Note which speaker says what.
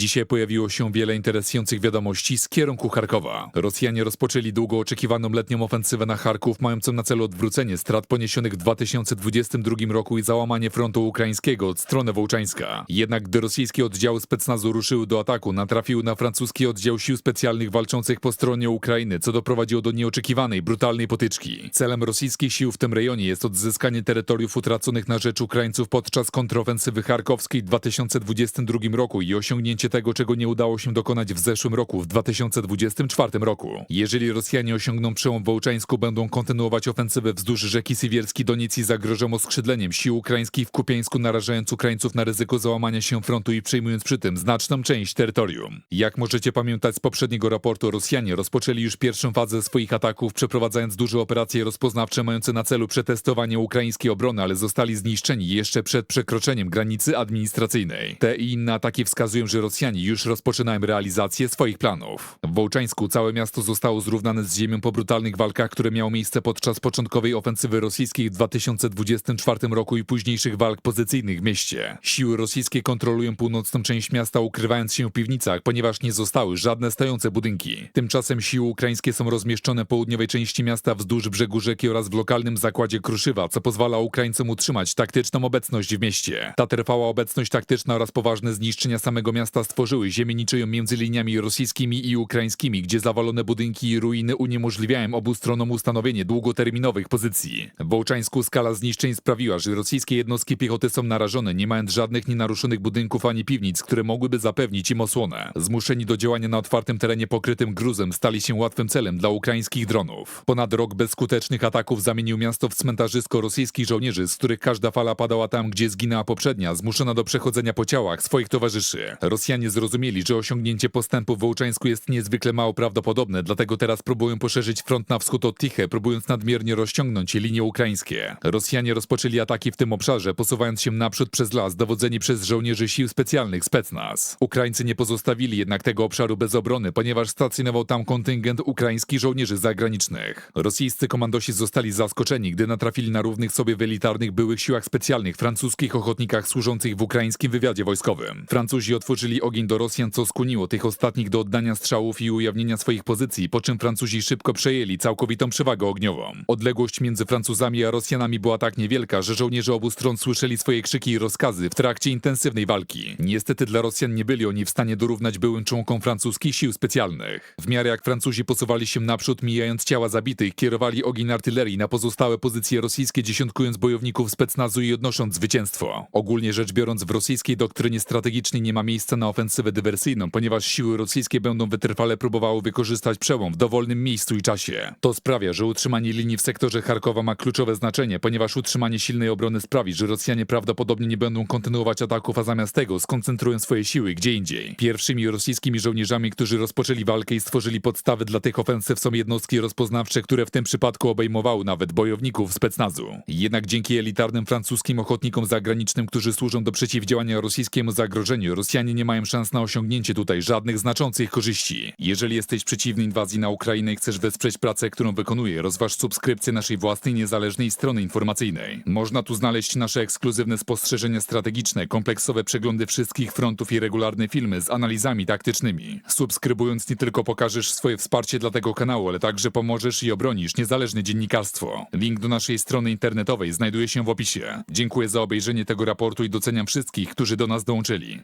Speaker 1: Dzisiaj pojawiło się wiele interesujących wiadomości z kierunku Charkowa. Rosjanie rozpoczęli długo oczekiwaną letnią ofensywę na Charków, mającą na celu odwrócenie strat poniesionych w 2022 roku i załamanie frontu ukraińskiego od strony wołczańska. Jednak gdy rosyjskie oddziały specnazu ruszyły do ataku, natrafiły na francuski oddział sił specjalnych walczących po stronie Ukrainy, co doprowadziło do nieoczekiwanej, brutalnej potyczki. Celem rosyjskich sił w tym rejonie jest odzyskanie terytoriów utraconych na rzecz Ukraińców podczas kontrofensywy charkowskiej w 2022 roku i osiągnięcie tego, czego nie udało się dokonać w zeszłym roku, w 2024 roku. Jeżeli Rosjanie osiągną przełom w Wołczańsku, będą kontynuować ofensywę wzdłuż rzeki Siwierski Doniec i zagrożą oskrzydleniem sił ukraińskich w Kupiańsku, narażając Ukraińców na ryzyko załamania się frontu i przejmując przy tym znaczną część terytorium. Jak możecie pamiętać z poprzedniego raportu, Rosjanie rozpoczęli już pierwszą fazę swoich ataków, przeprowadzając duże operacje rozpoznawcze mające na celu przetestowanie ukraińskiej obrony, ale zostali zniszczeni jeszcze przed przekroczeniem granicy administracyjnej. Te i inne ataki wskazują, że Rosjanie już rozpoczynają realizację swoich planów. W Wołczańsku całe miasto zostało zrównane z ziemią po brutalnych walkach, które miały miejsce podczas początkowej ofensywy rosyjskiej w 2024 roku i późniejszych walk pozycyjnych w mieście. Siły rosyjskie kontrolują północną część miasta, ukrywając się w piwnicach, ponieważ nie zostały żadne stojące budynki. Tymczasem siły ukraińskie są rozmieszczone w południowej części miasta wzdłuż brzegu rzeki oraz w lokalnym zakładzie Kruszywa, co pozwala Ukraińcom utrzymać taktyczną obecność w mieście. Ta trwała obecność taktyczna oraz poważne zniszczenia samego miasta stworzyły ziemię niczyją między liniami rosyjskimi i ukraińskimi, gdzie zawalone budynki i ruiny uniemożliwiają obu stronom ustanowienie długoterminowych pozycji. W Wołczańsku skala zniszczeń sprawiła, że rosyjskie jednostki piechoty są narażone, nie mając żadnych nienaruszonych budynków ani piwnic, które mogłyby zapewnić im osłonę. Zmuszeni do działania na otwartym terenie pokrytym gruzem stali się łatwym celem dla ukraińskich dronów. Ponad rok bezskutecznych ataków zamienił miasto w cmentarzysko rosyjskich żołnierzy, z których każda fala padała tam, gdzie zginęła poprzednia, zmuszona do przechodzenia po ciałach swoich towarzyszy. Rosjanie zrozumieli, że osiągnięcie postępu w Wołczańsku jest niezwykle mało prawdopodobne, dlatego teraz próbują poszerzyć front na wschód od Tiche, próbując nadmiernie rozciągnąć linie ukraińskie. Rosjanie rozpoczęli ataki w tym obszarze, posuwając się naprzód przez las, dowodzeni przez żołnierzy sił specjalnych specnaz. Ukraińcy nie pozostawili jednak tego obszaru bez obrony, ponieważ stacjonował tam kontyngent ukraińskich żołnierzy zagranicznych. Rosyjscy komandosi zostali zaskoczeni, gdy natrafili na równych sobie w elitarnych byłych siłach specjalnych, francuskich ochotnikach służących w ukraińskim wywiadzie wojskowym. Francuzi otworzyli ogień do Rosjan, co skłoniło tych ostatnich do oddania strzałów i ujawnienia swoich pozycji, po czym Francuzi szybko przejęli całkowitą przewagę ogniową. Odległość między Francuzami a Rosjanami była tak niewielka, że żołnierze obu stron słyszeli swoje krzyki i rozkazy w trakcie intensywnej walki. Niestety dla Rosjan nie byli oni w stanie dorównać byłym członkom francuskich sił specjalnych. W miarę jak Francuzi posuwali się naprzód, mijając ciała zabitych, kierowali ogień artylerii na pozostałe pozycje rosyjskie, dziesiątkując bojowników specnazu i odnosząc zwycięstwo. Ogólnie rzecz biorąc, w rosyjskiej doktrynie strategicznej nie ma miejsca na ofensywę dywersyjną, ponieważ siły rosyjskie będą wytrwale próbowały wykorzystać przełom w dowolnym miejscu i czasie. To sprawia, że utrzymanie linii w sektorze Charkowa ma kluczowe znaczenie, ponieważ utrzymanie silnej obrony sprawi, że Rosjanie prawdopodobnie nie będą kontynuować ataków, a zamiast tego skoncentrują swoje siły gdzie indziej. Pierwszymi rosyjskimi żołnierzami, którzy rozpoczęli walkę i stworzyli podstawy dla tych ofensyw są jednostki rozpoznawcze, które w tym przypadku obejmowały nawet bojowników specnazu. Jednak dzięki elitarnym francuskim ochotnikom zagranicznym, którzy służą do przeciwdziałania rosyjskiemu zagrożeniu, Rosjanie nie mają szans na osiągnięcie tutaj żadnych znaczących korzyści. Jeżeli jesteś przeciwny inwazji na Ukrainę i chcesz wesprzeć pracę, którą wykonuję, rozważ subskrypcję naszej własnej niezależnej strony informacyjnej. Można tu znaleźć nasze ekskluzywne spostrzeżenia strategiczne, kompleksowe przeglądy wszystkich frontów i regularne filmy z analizami taktycznymi. Subskrybując nie tylko pokażesz swoje wsparcie dla tego kanału, ale także pomożesz i obronisz niezależne dziennikarstwo. Link do naszej strony internetowej znajduje się w opisie. Dziękuję za obejrzenie tego raportu i doceniam wszystkich, którzy do nas dołączyli.